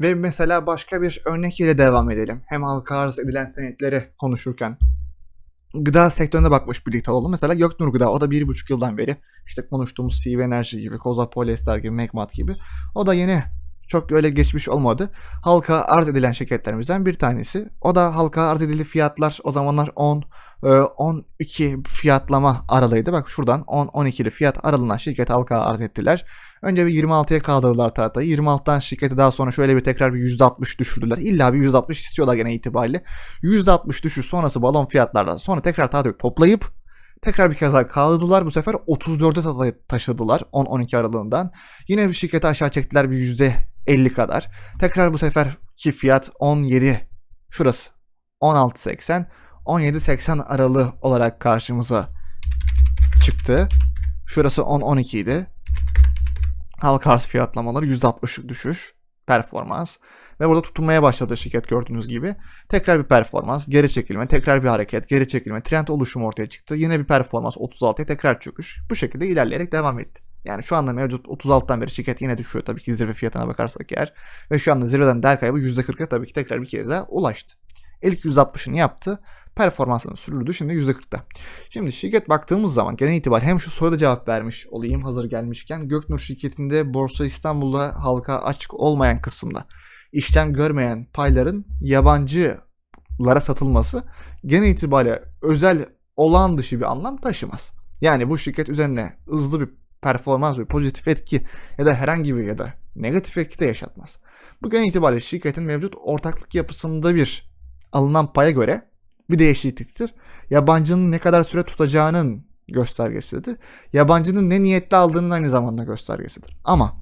Ve mesela başka bir örnek ile devam edelim. Hem halka arz edilen senetleri konuşurken. Gıda sektörüne bakmış birlikte olalım. Mesela Göknur Gıda o da bir buçuk yıldan beri işte konuştuğumuz CV Enerji gibi, Koza Polyester gibi, Megmat gibi. O da yeni çok öyle geçmiş olmadı. Halka arz edilen şirketlerimizden bir tanesi. O da halka arz edildi fiyatlar o zamanlar 10 e, 12 fiyatlama aralığıydı. Bak şuradan 10-12'li fiyat aralığına şirket halka arz ettiler. Önce bir 26'ya kaldırdılar tahtayı. 26'dan şirketi daha sonra şöyle bir tekrar bir %60 düşürdüler. İlla bir %60 istiyorlar gene itibariyle. %60 düşüş sonrası balon fiyatlardan sonra tekrar tahtayı toplayıp tekrar bir kez daha kaldırdılar. Bu sefer 34'e tahtayı taşıdılar 10-12 aralığından. Yine bir şirketi aşağı çektiler bir %50 kadar. Tekrar bu seferki fiyat 17 şurası 16.80 17.80 aralığı olarak karşımıza çıktı. Şurası 10-12 idi. Halka arz fiyatlamaları %60'lık düşüş performans ve burada tutunmaya başladı şirket gördüğünüz gibi. Tekrar bir performans, geri çekilme, tekrar bir hareket, geri çekilme, trend oluşumu ortaya çıktı. Yine bir performans 36'ya tekrar çöküş. Bu şekilde ilerleyerek devam etti. Yani şu anda mevcut 36'dan beri şirket yine düşüyor tabii ki zirve fiyatına bakarsak eğer. Ve şu anda zirveden değer kaybı %40'a tabii ki tekrar bir kez daha ulaştı. İlk 160'ını yaptı. Performansını sürdürdü. Şimdi %40'ta. Şimdi şirket baktığımız zaman genel itibar hem şu soruda cevap vermiş olayım hazır gelmişken. Göknur şirketinde Borsa İstanbul'da halka açık olmayan kısımda işlem görmeyen payların yabancılara satılması genel itibariyle özel olağan dışı bir anlam taşımaz. Yani bu şirket üzerine hızlı bir performans bir pozitif etki ya da herhangi bir ya da negatif etki de yaşatmaz. Bu genel itibariyle şirketin mevcut ortaklık yapısında bir alınan paya göre bir değişikliktir. Yabancının ne kadar süre tutacağının göstergesidir. Yabancının ne niyette aldığının aynı zamanda göstergesidir. Ama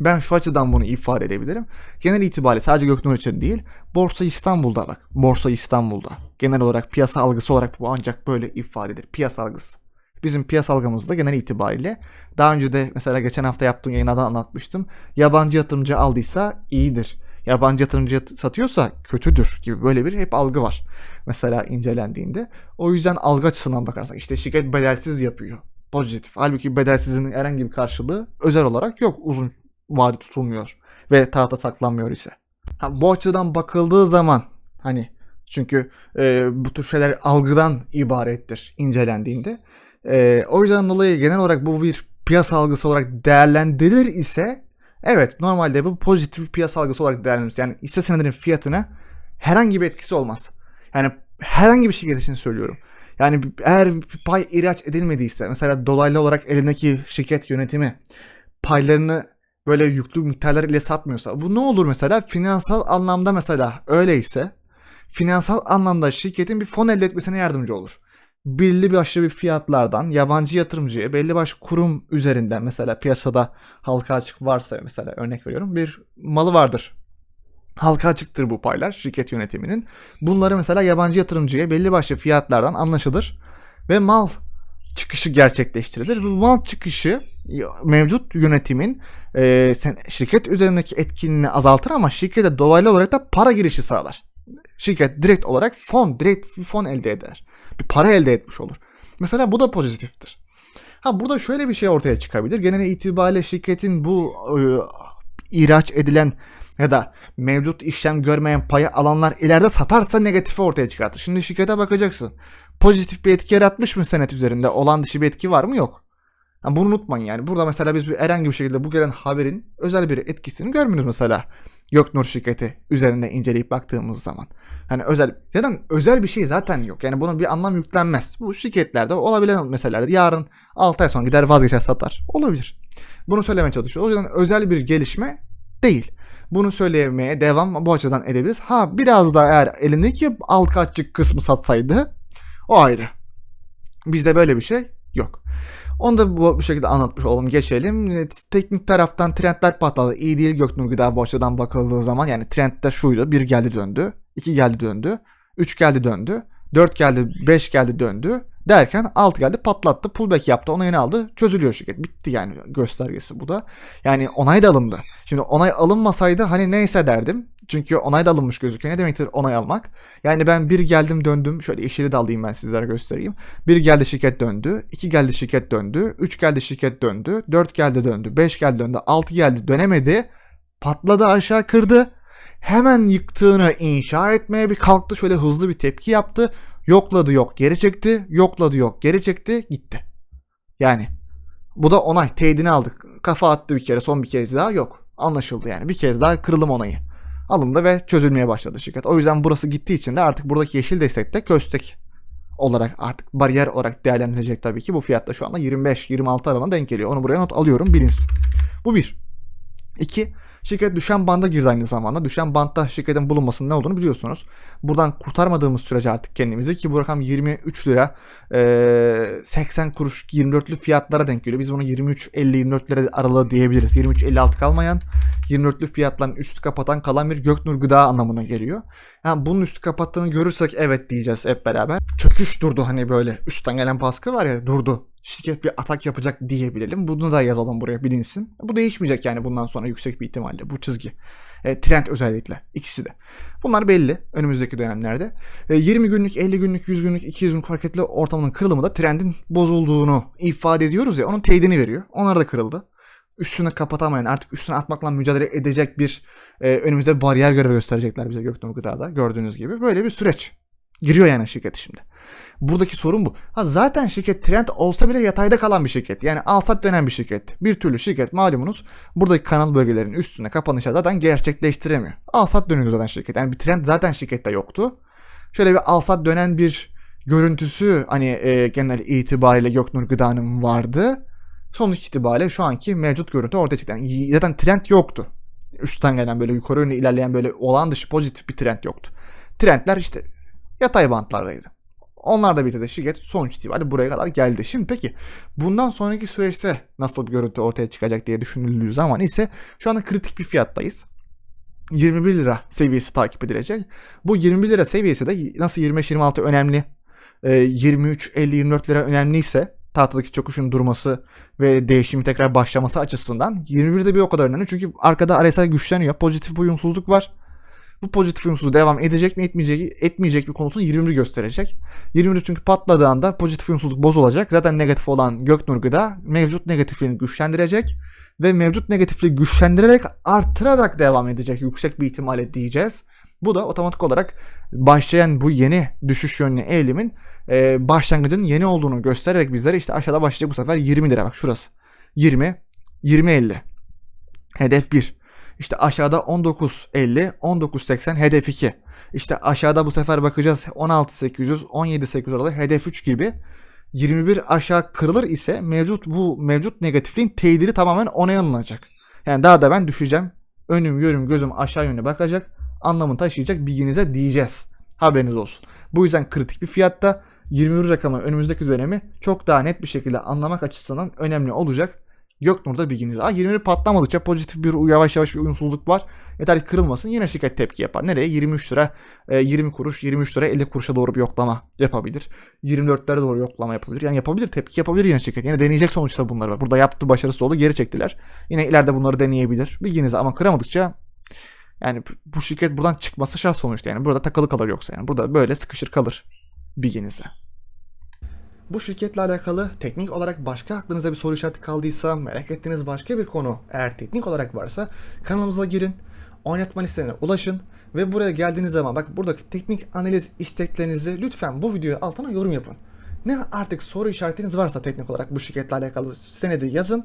ben şu açıdan bunu ifade edebilirim. Genel itibariyle sadece Göknur için değil, Borsa İstanbul'da bak. Borsa İstanbul'da. Genel olarak piyasa algısı olarak bu ancak böyle ifade edilir. Piyasa algısı. Bizim piyasa algımızda genel itibariyle daha önce de mesela geçen hafta yaptığım yayınlarda anlatmıştım. Yabancı yatırımcı aldıysa iyidir yabancı yatırımcı satıyorsa kötüdür gibi böyle bir hep algı var. Mesela incelendiğinde. O yüzden algı açısından bakarsak işte şirket bedelsiz yapıyor. Pozitif. Halbuki bedelsizliğin herhangi bir karşılığı özel olarak yok. Uzun vade tutulmuyor ve tahta saklanmıyor ise. Ha, bu açıdan bakıldığı zaman hani çünkü e, bu tür şeyler algıdan ibarettir incelendiğinde. E, o yüzden dolayı genel olarak bu bir piyasa algısı olarak değerlendirilir ise Evet normalde bu pozitif bir piyasa algısı olarak değerlendirilmiş. Yani hisse senedinin fiyatına herhangi bir etkisi olmaz. Yani herhangi bir şirket için söylüyorum. Yani eğer pay ihraç edilmediyse mesela dolaylı olarak elindeki şirket yönetimi paylarını böyle yüklü miktarlar ile satmıyorsa bu ne olur mesela finansal anlamda mesela öyleyse finansal anlamda şirketin bir fon elde etmesine yardımcı olur belli başlı bir fiyatlardan yabancı yatırımcıya belli başlı kurum üzerinden mesela piyasada halka açık varsa mesela örnek veriyorum bir malı vardır. Halka açıktır bu paylar şirket yönetiminin. Bunları mesela yabancı yatırımcıya belli başlı fiyatlardan anlaşılır ve mal çıkışı gerçekleştirilir. Bu mal çıkışı mevcut yönetimin e, sen, şirket üzerindeki etkinliğini azaltır ama şirkete dolaylı olarak da para girişi sağlar şirket direkt olarak fon, direkt bir fon elde eder. Bir para elde etmiş olur. Mesela bu da pozitiftir. Ha burada şöyle bir şey ortaya çıkabilir. Genel itibariyle şirketin bu e, ihraç edilen ya da mevcut işlem görmeyen payı alanlar ileride satarsa negatifi ortaya çıkartır. Şimdi şirkete bakacaksın. Pozitif bir etki yaratmış mı senet üzerinde? Olan dışı bir etki var mı? Yok. Yani bunu unutmayın yani. Burada mesela biz bir herhangi bir şekilde bu gelen haberin özel bir etkisini görmüyoruz mesela. Göknur şirketi üzerinde inceleyip baktığımız zaman. Hani özel zaten özel bir şey zaten yok. Yani bunun bir anlam yüklenmez. Bu şirketlerde olabilen meseleler. Yarın 6 ay sonra gider vazgeçer satar. Olabilir. Bunu söylemeye çalışıyor. O yüzden özel bir gelişme değil. Bunu söylemeye devam bu açıdan edebiliriz. Ha biraz da eğer elindeki alt kısmı satsaydı o ayrı. Bizde böyle bir şey yok. Onu da bu, bu şekilde anlatmış olalım geçelim. Teknik taraftan trendler patladı. İyi değil Göknur Gıda bu açıdan bakıldığı zaman. Yani trendler şuydu. 1 geldi döndü. 2 geldi döndü. 3 geldi döndü. 4 geldi 5 geldi döndü. Derken 6 geldi patlattı. Pullback yaptı. Onayını aldı. Çözülüyor şirket. Bitti yani göstergesi bu da. Yani onay da alındı. Şimdi onay alınmasaydı hani neyse derdim. Çünkü onay da alınmış gözüküyor. Ne demektir onay almak? Yani ben bir geldim döndüm. Şöyle yeşili de alayım ben sizlere göstereyim. Bir geldi şirket döndü. iki geldi şirket döndü. Üç geldi şirket döndü. Dört geldi döndü. Beş geldi döndü. Altı geldi dönemedi. Patladı aşağı kırdı. Hemen yıktığını inşa etmeye bir kalktı. Şöyle hızlı bir tepki yaptı. Yokladı yok geri çekti. Yokladı yok geri çekti. Gitti. Yani bu da onay. Teyidini aldık. Kafa attı bir kere son bir kez daha yok. Anlaşıldı yani. Bir kez daha kırılım onayı alındı ve çözülmeye başladı şirket. O yüzden burası gittiği için de artık buradaki yeşil destek de köstek olarak artık bariyer olarak değerlendirilecek tabii ki. Bu fiyatta şu anda 25-26 aralığına denk geliyor. Onu buraya not alıyorum bilinsin. Bu bir. İki, Şirket düşen banda girdi aynı zamanda. Düşen bantta şirketin bulunmasının ne olduğunu biliyorsunuz. Buradan kurtarmadığımız sürece artık kendimizi ki bu rakam 23 lira e, 80 kuruş 24'lü fiyatlara denk geliyor. Biz bunu 23-50-24 lira aralığı diyebiliriz. 23-56 kalmayan 24'lü fiyatların üstü kapatan kalan bir Göknur gıda anlamına geliyor. Yani bunun üstü kapattığını görürsek evet diyeceğiz hep beraber. Çöküş durdu hani böyle üstten gelen baskı var ya durdu şirket bir atak yapacak diyebilelim. Bunu da yazalım buraya bilinsin. Bu değişmeyecek yani bundan sonra yüksek bir ihtimalle bu çizgi. E, trend özellikle ikisi de. Bunlar belli önümüzdeki dönemlerde. E, 20 günlük, 50 günlük, 100 günlük, 200 günlük hareketli ortamının kırılımı da trendin bozulduğunu ifade ediyoruz ya onun teyidini veriyor. Onlar da kırıldı. Üstünü kapatamayan artık üstüne atmakla mücadele edecek bir e, önümüzde bariyer görevi gösterecekler bize Göknur Gıda'da gördüğünüz gibi. Böyle bir süreç. Giriyor yani şirket şimdi. Buradaki sorun bu. Ha zaten şirket trend olsa bile yatayda kalan bir şirket. Yani alsat dönen bir şirket. Bir türlü şirket malumunuz buradaki kanal bölgelerin üstüne kapanışa zaten gerçekleştiremiyor. Alsat dönüyor zaten şirket. Yani bir trend zaten şirkette yoktu. Şöyle bir alsat dönen bir görüntüsü hani e, genel itibariyle Göknur Gıda'nın vardı. Sonuç itibariyle şu anki mevcut görüntü ortaya çıktı. Yani zaten trend yoktu. Üstten gelen böyle yukarı yönlü ilerleyen böyle olan dışı pozitif bir trend yoktu. Trendler işte yatay bantlardaydı. Onlar da bitirdi. Şirket sonuç itibariyle buraya kadar geldi. Şimdi peki bundan sonraki süreçte nasıl bir görüntü ortaya çıkacak diye düşünüldüğü zaman ise şu anda kritik bir fiyattayız. 21 lira seviyesi takip edilecek. Bu 21 lira seviyesi de nasıl 25-26 önemli, 23-50-24 e, lira önemliyse tahtadaki çöküşün durması ve değişimi tekrar başlaması açısından 21 de bir o kadar önemli. Çünkü arkada RSI güçleniyor. Pozitif uyumsuzluk var. Bu pozitif uyumsuzluğu devam edecek mi etmeyecek, etmeyecek mi konusunu 21 gösterecek. 21 çünkü patladığı anda pozitif uyumsuzluk bozulacak. Zaten negatif olan Göknur Gıda mevcut negatifliğini güçlendirecek ve mevcut negatifliği güçlendirerek artırarak devam edecek yüksek bir ihtimalle diyeceğiz. Bu da otomatik olarak başlayan bu yeni düşüş yönlü eğilimin e, başlangıcın yeni olduğunu göstererek bizlere işte aşağıda başlayacak bu sefer 20 lira bak şurası. 20, 20.50. Hedef 1. İşte aşağıda 19.50, 19.80 hedef 2. İşte aşağıda bu sefer bakacağız 16.800, 17.800 aralığı hedef 3 gibi. 21 aşağı kırılır ise mevcut bu mevcut negatifliğin teyidini tamamen ona alınacak. Yani daha da ben düşeceğim. Önüm, yönüm, gözüm aşağı yönüne bakacak. Anlamını taşıyacak bilginize diyeceğiz. Haberiniz olsun. Bu yüzden kritik bir fiyatta 21 rakamı önümüzdeki dönemi çok daha net bir şekilde anlamak açısından önemli olacak. Göknur'da bilginiz. Aa 21 patlamadıkça pozitif bir yavaş yavaş bir uyumsuzluk var. Yeter ki kırılmasın yine şirket tepki yapar. Nereye? 23 lira 20 e, kuruş 23 lira 50 kuruşa doğru bir yoklama yapabilir. 24'lere doğru yoklama yapabilir. Yani yapabilir tepki yapabilir yine şirket. Yine deneyecek sonuçta bunları. Burada yaptı başarısı oldu geri çektiler. Yine ileride bunları deneyebilir. Bilginize ama kıramadıkça yani bu şirket buradan çıkması şart sonuçta yani. Burada takılı kalır yoksa yani. Burada böyle sıkışır kalır bilginize. Bu şirketle alakalı teknik olarak başka aklınıza bir soru işareti kaldıysa, merak ettiğiniz başka bir konu eğer teknik olarak varsa kanalımıza girin, oynatma listelerine ulaşın ve buraya geldiğiniz zaman bak buradaki teknik analiz isteklerinizi lütfen bu videoya altına yorum yapın. Ne artık soru işaretiniz varsa teknik olarak bu şirketle alakalı senedi yazın